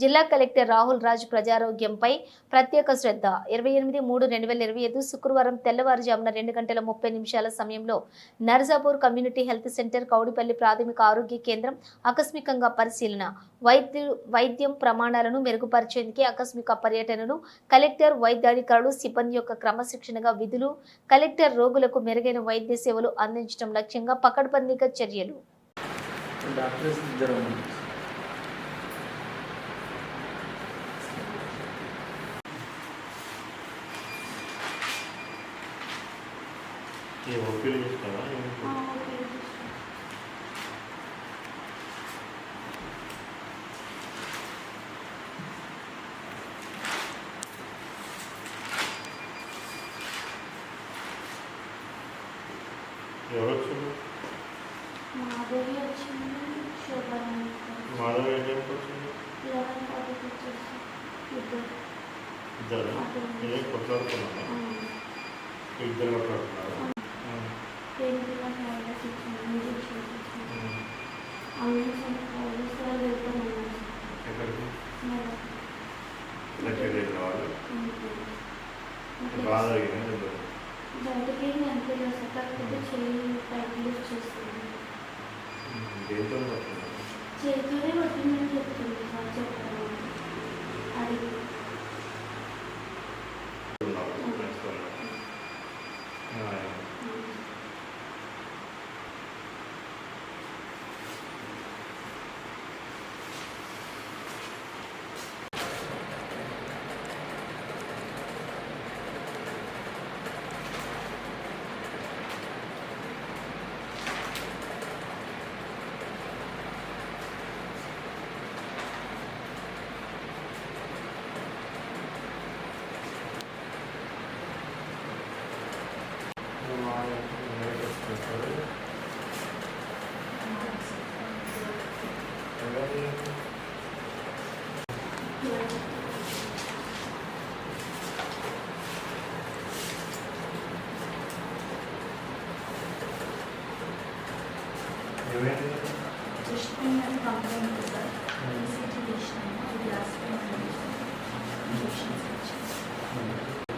జిల్లా కలెక్టర్ రాహుల్ రాజ్ ప్రజారోగ్యంపై ప్రత్యేక శ్రద్ధ. ఇరవై ఎనిమిది మూడు రెండు వేల ఇరవై ఐదు శుక్రవారం తెల్లవారుజామున రెండు గంటల ముప్పై నిమిషాల సమయంలో Narsapur community health center Kowdipalli ప్రాథమిక ఆరోగ్య కేంద్రం ఆకస్మికంగా పరిశీలన వైద్యు వైద్యం ప్రమాణాలను మెరుగుపరిచేందుకే ఆకస్మిక పర్యటనను కలెక్టర్ వైద్యాధికారులు సిబ్బంది యొక్క క్రమశిక్షణగా విధులు కలెక్టర్ రోగులకు మెరుగైన వైద్య సేవలు అందించడం లక్ష్యంగా పకడ్బందీగా చర్యలు. డాక్టర్స్ ఇద్దరు ఉన్నారు. ఈ ఓపీలు చూస్తావా ఎవరు వచ్చింది మాధవ్ ఏ టైంకి వచ్చింది ఇద్దరు. నేను కొట్లాడుతున్నాను ఇద్దరు కొట్లాడుతున్నారు పెయిన్ కిల్లర్ చెప్తుంది? అది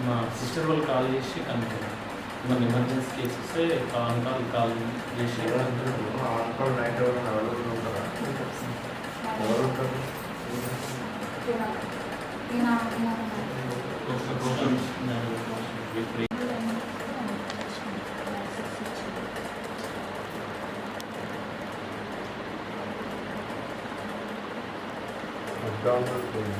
మా సిస్టర్ వాళ్ళు కాల్ చేసి కనుక్కున్నారు మన ఎమర్జెన్సీ కేసు వస్తే కాల్ కాల్ కాల్ చేసి ఆన్కాల్ అబ్డామినల్ పెయిన్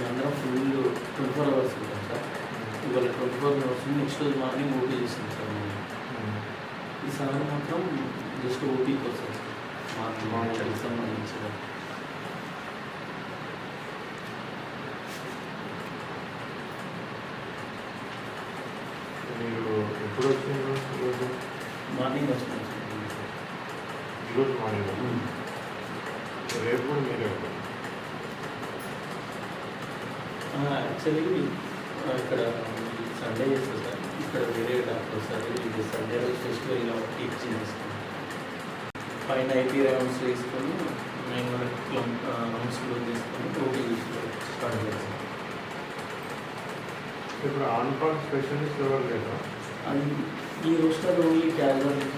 అందరం ఫుల్ ట్వంటీ ఫోర్ అవర్స్ ఉంటాం సార్ ఇవాళ ట్వంటీ ఫోర్ అవర్స్ నెక్స్ట్ రోజు మార్నింగ్ ఓపీ చేసింది. సార్ ఈసారి మాత్రం జస్ట్ సార్ మాకు మా చలికి సంబంధించిన. మీరు ఎప్పుడు వచ్చిండ్రు ఈరోజు మార్నింగ్ వస్తున్నాం సార్ ఈరోజు మార్నింగ్? రేపు కూడా మీరే యాక్చువల్లీ ఇక్కడ సండే చేస్తారు సార్. ఇక్కడ వేరే డాక్టర్ సార్ ఇది సండే రోజు ఫెస్టివల్ ఇలా టీచింగ్ చేస్తాం. పైన ఐపీ రౌండ్స్ వేసుకొని నైన్ వరకు రౌండ్స్ క్లోజ్ చేసుకొని ఓపీ స్టార్ట్ చేస్తాం. ఇప్పుడు ఆన్కాల్ స్పెషలిస్ట్ ఎవరు లేదా ఈ రోస్టర్ ఓన్లీ క్యాజువాలిటీ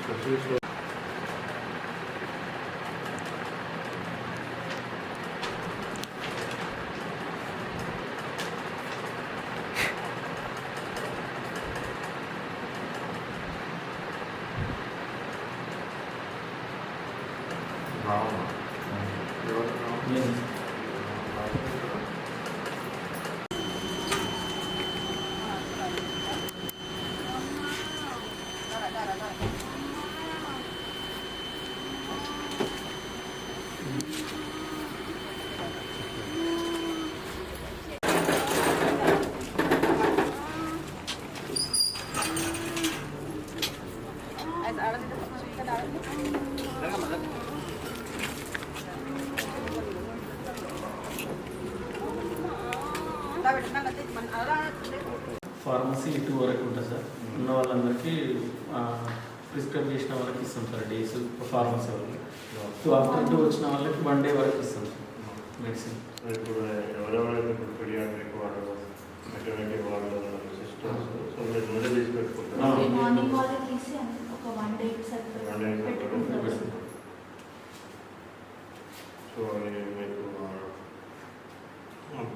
స్పెషలిస్ట్ ఎవరు ఫార్మసీ టూ వరకు ఉంటుంది సార్. ఉన్న వాళ్ళందరికీ ప్రిస్క్రైబ్ చేసిన వాళ్ళకి ఇస్తాం సార్ డేస్ ఫార్మసీ వాళ్ళకి. టూ ఆఫ్టర్ టూ వచ్చిన వాళ్ళకి వన్ డే వరకు ఇస్తాం sir medicine.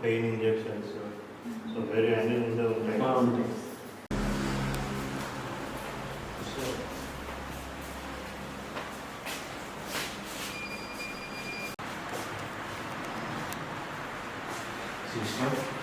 pain injections. So, so very unusual. Wow. So, Sister?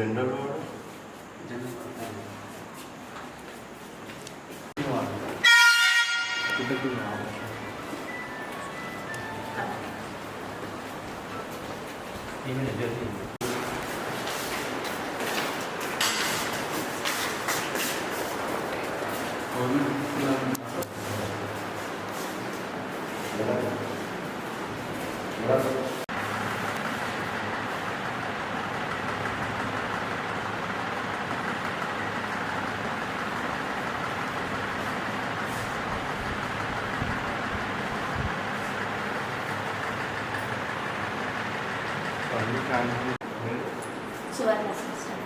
General వాడు అన్ని ఫ్యామిలీ సువర్ణ సిస్టమ్